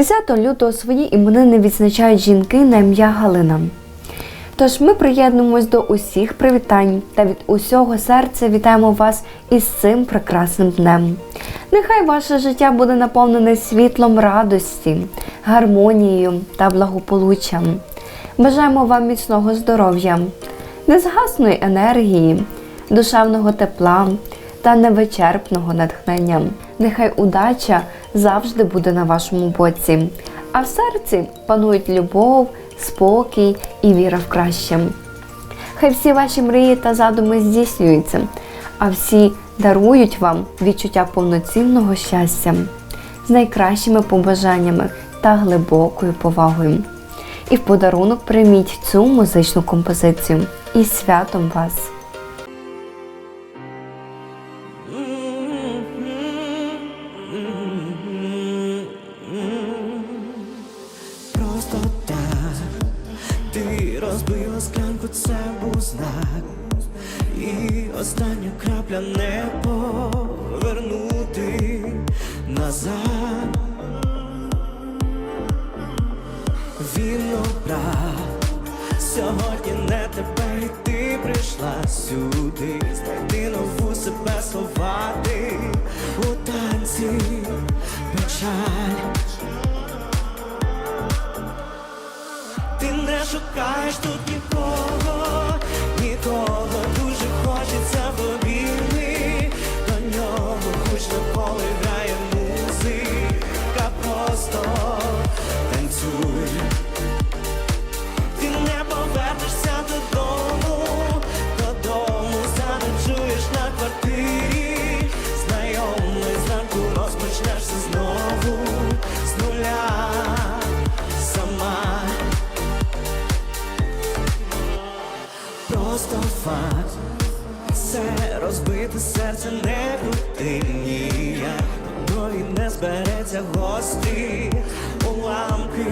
10 лютого свої іменини відзначають жінки на ім'я Галина. Тож ми приєднуємось до усіх привітань та від усього серця вітаємо вас із цим прекрасним днем. Нехай ваше життя буде наповнене світлом радості, гармонією та благополуччям. Бажаємо вам міцного здоров'я, незгасної енергії, душевного тепла та невичерпного натхнення. Нехай удача завжди буде на вашому боці, а в серці панують любов, спокій і віра в краще. Хай всі ваші мрії та задуми здійснюються, а всі дарують вам відчуття повноцінного щастя з найкращими побажаннями та глибокою повагою. І в подарунок прийміть цю музичну композицію із святом вас! Просто так ти розбила склянку, це був знак. І остання крапля не повернути назад. Він обрав сьогодні не тебе, і ти прийшла сюди. Сховати у танці печаль. Ти не шукаєш тут нікого, це розбите серце не крути ніяк. Нові не збереться гості, уламки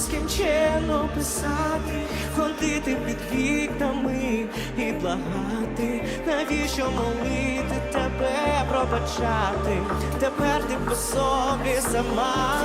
нескінченно писати, ходити під вікнами і благати, навіщо молити тебе пробачати? Тепер ти по собі сама.